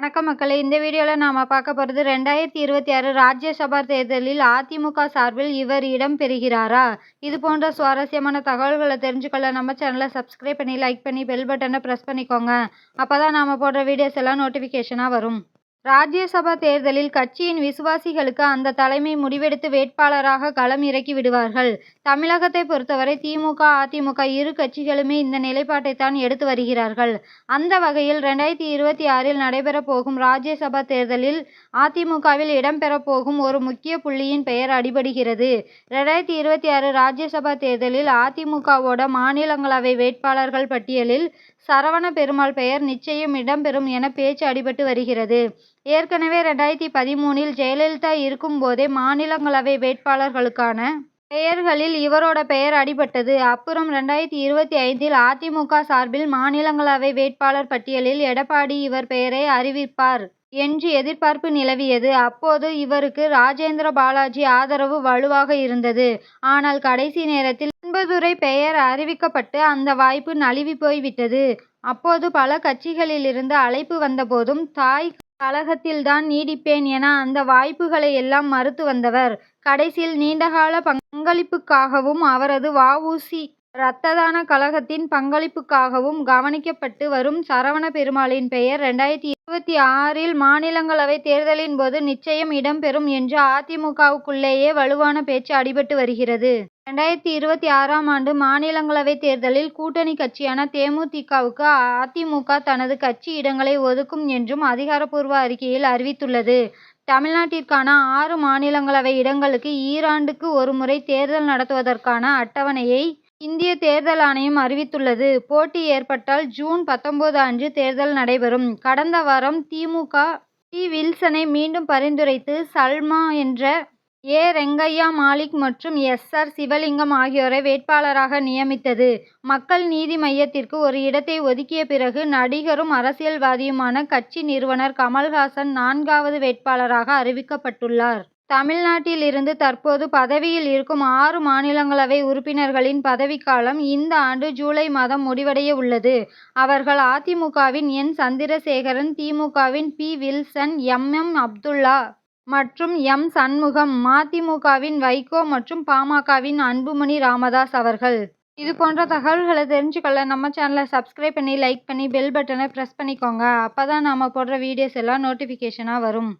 வணக்கம் மக்களே. இந்த வீடியோவில் நாம் பார்க்க போகிறது ரெண்டாயிரத்தி இருபத்தி ஆறு ராஜ்யசபா தேர்தலில் அதிமுக சார்பில் இவர் இடம் பெறுகிறாரா? இது போன்ற சுவாரஸ்யமான தகவல்களை தெரிஞ்சுக்கொள்ள நம்ம சேனலை சப்ஸ்கிரைப் பண்ணி லைக் பண்ணி பெல் பட்டனை ப்ரெஸ் பண்ணிக்கோங்க. அப்போ தான் நாம் போடுற வீடியோஸ் எல்லாம் நோட்டிஃபிகேஷனாக வரும். ராஜ்யசபா தேர்தலில் கட்சியின் விசுவாசிகளுக்கு அந்த தலைமை முடிவெடுத்து வேட்பாளராக களம் இறக்கி விடுவார்கள். தமிழகத்தை பொறுத்தவரை திமுக அதிமுக இரு கட்சிகளுமே இந்த நிலைப்பாட்டை தான் எடுத்து வருகிறார்கள். அந்த வகையில் ரெண்டாயிரத்தி இருபத்தி ஆறில் நடைபெறப் போகும் ராஜ்யசபா தேர்தலில் அதிமுகவில் இடம்பெறப் போகும் ஒரு முக்கிய புள்ளியின் பெயர் அடிபடுகிறது. ரெண்டாயிரத்தி இருபத்தி ஆறு ராஜ்யசபா தேர்தலில் அதிமுகவோட மாநிலங்களவை வேட்பாளர்கள் பட்டியலில் சரவண பெருமாள் பெயர் நிச்சயம் இடம்பெறும் என பேச்சு அடிபட்டு வருகிறது. ஏற்கனவே ரெண்டாயிரத்தி பதிமூனில் ஜெயலலிதா இருக்கும்போதே மாநிலங்களவை வேட்பாளர்களுக்கான பெயர்களில் இவரோட பெயர் அடிபட்டது. அப்புறம் ரெண்டாயிரத்தி இருபத்தி ஐந்தில் அதிமுக சார்பில் மாநிலங்களவை வேட்பாளர் பட்டியலில் எடப்பாடி இவர் பெயரை அறிவிப்பார் என்று எதிர்பார்ப்பு நிலவியது. அப்போது இவருக்கு ராஜேந்திர பாலாஜி ஆதரவு வலுவாக இருந்தது. ஆனால் கடைசி நேரத்தில் அன்புதுரை பெயர் அறிவிக்கப்பட்டு அந்த வாய்ப்பு நழுவி போய்விட்டது. அப்போது பல கட்சிகளிலிருந்து அழைப்பு வந்தபோதும் தாய் கழகத்தில்தான் நீடிப்பேன் என அந்த வாய்ப்புகளை எல்லாம் மறுத்து வந்தவர். கடைசியில் நீண்டகால பங்களிப்புக்காகவும் அவரது வ உ சி தான கழகத்தின் பங்களிப்புக்காகவும் கவனிக்கப்பட்டு வரும் சரவண பெருமாளின் பெயர் ரெண்டாயிரத்தி இருபத்தி ஆறில் மாநிலங்களவை தேர்தலின் போது நிச்சயம் இடம்பெறும் என்று அதிமுகவுக்குள்ளேயே வலுவான பேச்சு அடிபட்டு வருகிறது. ரெண்டாயிரத்தி இருபத்தி ஆறாம் ஆண்டு மாநிலங்களவை தேர்தலில் கூட்டணி கட்சியான தேமுதிகவுக்கு அதிமுக தனது கட்சி இடங்களை ஒதுக்கும் என்றும் அதிகாரப்பூர்வ அறிக்கையில் அறிவித்துள்ளது. தமிழ்நாட்டிற்கான ஆறு மாநிலங்களவை இடங்களுக்கு ஈராண்டுக்கு ஒருமுறை தேர்தல் நடத்துவதற்கான அட்டவணையை இந்திய தேர்தல் ஆணையம் அறிவித்துள்ளது. போட்டி ஏற்பட்டால் ஜூன் பத்தொன்பது அன்று தேர்தல் நடைபெறும். கடந்த வாரம் திமுக டி வில்சனை மீண்டும் பரிந்துரைத்து சல்மா என்ற ஏ. ரெங்கையா மாலிக் மற்றும் எஸ். ஆர். சிவலிங்கம் ஆகியோரை வேட்பாளராக நியமித்தது. மக்கள் நீதி மய்யத்திற்கு ஒரு இடத்தை ஒதுக்கிய பிறகு நடிகரும் அரசியல்வாதியுமான கட்சி நிறுவனர் கமல்ஹாசன் நான்காவது வேட்பாளராக அறிவிக்கப்பட்டுள்ளார். தமிழ்நாட்டில் இருந்து தற்போது பதவியில் இருக்கும் ஆறு மாநிலங்களவை உறுப்பினர்களின் பதவிக்காலம் இந்த ஆண்டு ஜூலை மாதம் முடிவடைய உள்ளது. அவர்கள் அதிமுகவின் என். சந்திரசேகரன் திமுகவின் P. Wilson M. M. Abdullah மற்றும் எம் சண்முகம் மதிமுகவின் வைகோ மற்றும் பாமகவின் அன்புமணி ராமதாஸ் அவர்கள். இது போன்ற தகவல்களை தெரிஞ்சுக்கொள்ள நம்ம சேனலை சப்ஸ்கிரைப் பண்ணி லைக் பண்ணி பெல் பட்டனை ப்ரெஸ் பண்ணிக்கோங்க. அப்போ தான் நாம் போடுற வீடியோஸ் எல்லாம் நோட்டிஃபிகேஷனாக வரும்.